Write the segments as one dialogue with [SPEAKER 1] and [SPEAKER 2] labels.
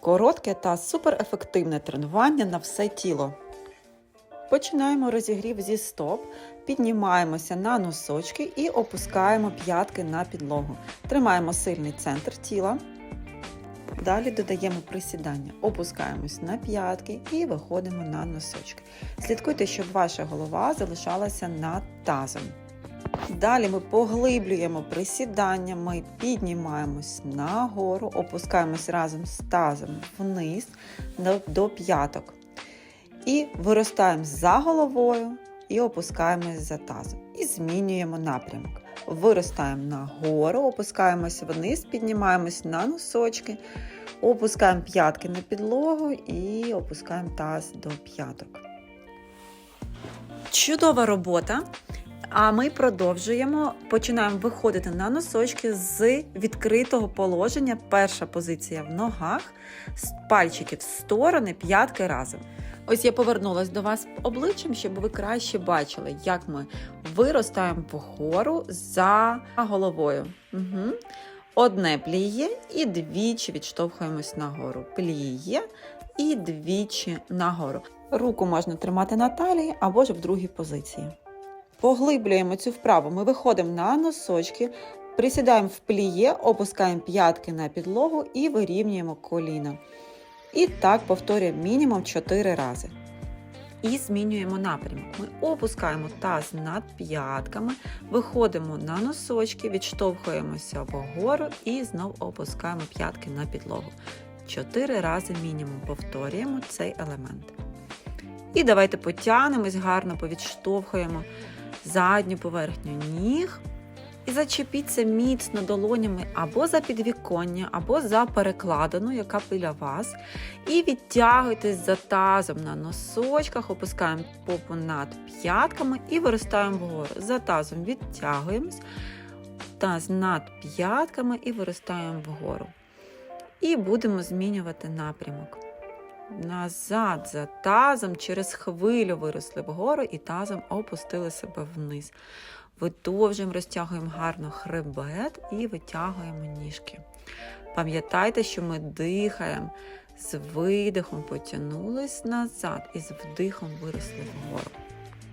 [SPEAKER 1] Коротке та суперефективне тренування на все тіло. Починаємо розігрів зі стоп, піднімаємося на носочки і опускаємо п'ятки на підлогу. Тримаємо сильний центр тіла. Далі додаємо присідання, опускаємось на п'ятки і виходимо на носочки. Слідкуйте, щоб ваша голова залишалася над тазом. Далі ми поглиблюємо присідання, ми піднімаємось нагору, опускаємось разом з тазом вниз до, п'яток. І виростаємо за головою і опускаємось за тазом. І змінюємо напрямок. Виростаємо нагору, опускаємось вниз, піднімаємось на носочки, опускаємо п'ятки на підлогу і опускаємо таз до п'яток. Чудова робота! А ми продовжуємо. Починаємо виходити на носочки з відкритого положення. Перша позиція в ногах, пальчики в сторони, п'ятки разом. Ось я повернулась до вас обличчям, щоб ви краще бачили, як ми виростаємо вгору за головою. Угу. Одне пліє і двічі відштовхуємось нагору. Пліє і двічі нагору. Руку можна тримати на талії або ж в другій позиції. Поглиблюємо цю вправу. Ми виходимо на носочки, присідаємо в пліє, опускаємо п'ятки на підлогу і вирівнюємо коліна. І так повторюємо мінімум 4 рази. І змінюємо напрямок. Ми опускаємо таз над п'ятками, виходимо на носочки, відштовхуємося вгору і знову опускаємо п'ятки на підлогу. 4 рази мінімум повторюємо цей елемент. І давайте потягнемось, гарно повідштовхуємо задню поверхню ніг. І зачепіться міцно долонями або за підвіконня, або за перекладину, яка біля вас. І відтягуйтесь за тазом на носочках, опускаємо попу над п'ятками і виростаємо вгору. За тазом відтягуємось, таз над п'ятками і виростаємо вгору. І будемо змінювати напрямок. Назад за тазом, через хвилю виросли вгору і тазом опустили себе вниз. Видовжуємо, розтягуємо гарно хребет і витягуємо ніжки. Пам'ятайте, що ми дихаємо, з видихом потягнулись назад і з вдихом виросли вгору.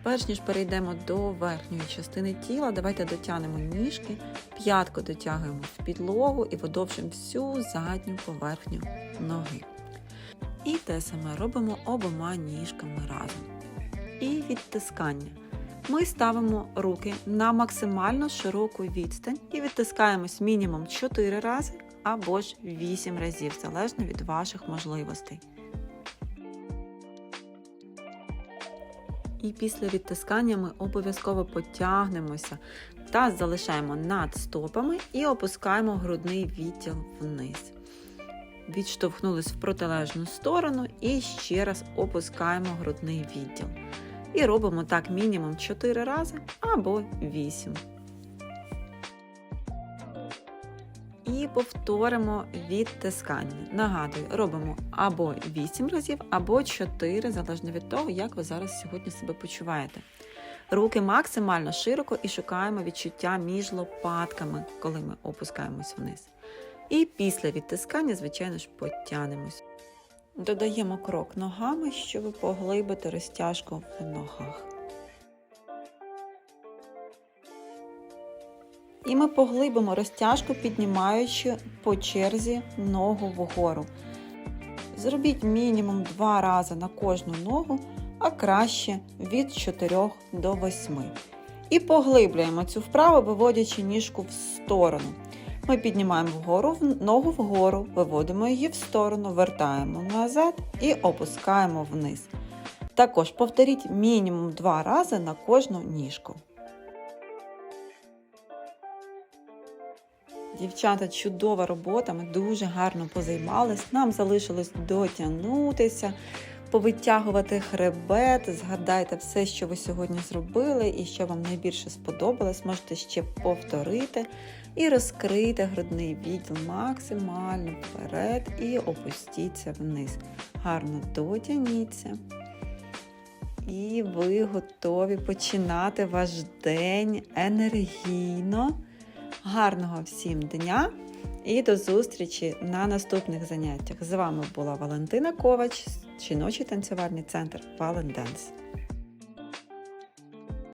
[SPEAKER 1] Перш ніж перейдемо до верхньої частини тіла, давайте дотягнемо ніжки, п'ятку дотягуємо в підлогу і видовжуємо всю задню поверхню ноги. І те саме робимо обома ніжками разом. І відтискання. Ми ставимо руки на максимально широку відстань і відтискаємось мінімум 4 рази або ж 8 разів, залежно від ваших можливостей. І після відтискання ми обов'язково потягнемося та залишаємо над стопами і опускаємо грудний відділ вниз. Відштовхнулись в протилежну сторону і ще раз опускаємо грудний відділ. І робимо так мінімум 4 рази або 8. І повторимо відтискання. Нагадую, робимо або 8 разів, або 4, залежно від того, як ви зараз сьогодні себе почуваєте. Руки максимально широко і шукаємо відчуття між лопатками, коли ми опускаємось вниз. І після відтискання, звичайно ж, потягнемось. Додаємо крок ногами, щоб поглибити розтяжку в ногах. І ми поглибимо розтяжку, піднімаючи по черзі ногу вгору. Зробіть мінімум 2 рази на кожну ногу, а краще від 4 до 8. І поглиблюємо цю вправу, виводячи ніжку в сторону. Ми піднімаємо вгору ногу вгору, виводимо її в сторону, вертаємо назад і опускаємо вниз. Також повторіть мінімум 2 рази на кожну ніжку. Дівчата, чудова робота, ми дуже гарно позаймались. Нам залишилось дотягнутися, повитягувати хребет. Згадайте все, що ви сьогодні зробили і що вам найбільше сподобалось. Можете ще повторити і розкрити грудний відділ максимально вперед і опустіться вниз. Гарно дотягніться. І ви готові починати ваш день енергійно. Гарного всім дня! і до зустрічі на наступних заняттях. З вами була Валентина Ковач, жіночий танцювальний центр Валенденс.